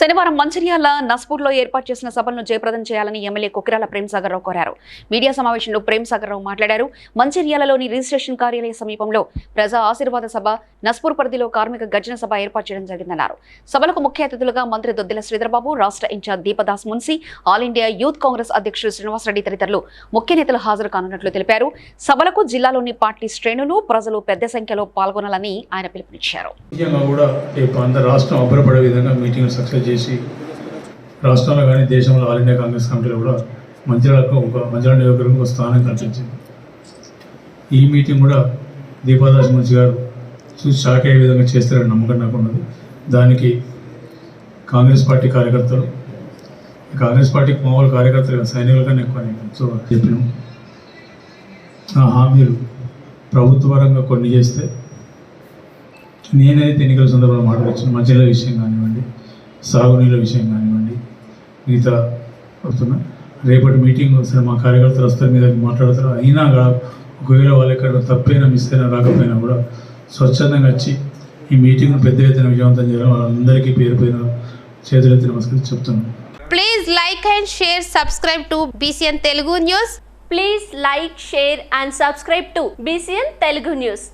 శనివారం మంచిర్యాల నస్పూర్లో ఏర్పాటు చేసిన సభలను జయప్రదం చేయాలని ఎమ్మెల్యే కుకిరాల ప్రేమ్సాగర్ రావు కోరారు. మీడియా సమావేశంలో ప్రేమ్సాగర్ రావు మాట్లాడారు. మంచిర్యాలలోని రిజిస్ట్రేషన్ కార్యాలయ సమీపంలో ప్రజా ఆశీర్వాద సభ నస్పూర్ పరిధిలో కార్మిక గర్జన సభ ఏర్పాటు చేయడం జరిగిందన్నారు. సభలకు ముఖ్య అతిథులుగా మంత్రి దొద్దిల శ్రీధర్బాబు రాష్ట్ర in-charge Deepadas Munshi all India youth Congress అధ్యక్షుడు శ్రీనివాసరెడ్డి తదితరులు ముఖ్య నేతలు హాజరు కానున్నట్లు తెలిపారు. సభలకు జిల్లాలోని పార్టీ శ్రేణులు ప్రజలు పెద్ద సంఖ్యలో పాల్గొనాలని ఆయన పిలుపునిచ్చారు. చేసి రాష్ట్రంలో కానీ దేశంలో ఆల్ ఇండియా కాంగ్రెస్ కమిటీలో కూడా మంచిర్యాలకు ఒక మంచిర్యాల నియోజకవర్గం ఒక స్థానం కల్పించింది. ఈ మీటింగ్ కూడా దీపాదాస్ మున్సి గారు చూసి షాక్ అయ్యే విధంగా చేస్తారని నమ్మకం నాకు ఉన్నది. దానికి కాంగ్రెస్ పార్టీ కార్యకర్తలు కాంగ్రెస్ పార్టీ మామూలు కార్యకర్తలు సైనికులు కానీ ఎక్కువ సో చెప్పినాం ఆ హామీలు ప్రభుత్వ పరంగా కొన్ని చేస్తే నేనైతే ఎన్నికల సందర్భంలో మాట్లాడచ్చు మధ్యలో విషయం సాగునీళ్ళ విషయం కానివ్వండి మిగతా వస్తున్నా. రేపటి మీటింగ్ సరే మా కార్యకర్తలు వస్తారు మీద మాట్లాడతారు? అయినా కూడా ఒకవేళ వాళ్ళు ఎక్కడ తప్పైనా మిస్ అయినా రాకపోయినా కూడా స్వచ్ఛందంగా వచ్చి ఈ మీటింగ్ను పెద్ద ఎత్తున విజయవంతం చేయడం వాళ్ళందరికీ పేరు పైన చేతులెత్తి నమస్కారం చెప్తున్నాను. Please like and share subscribe to BCN Telugu news please like share and subscribe to BCN Telugu news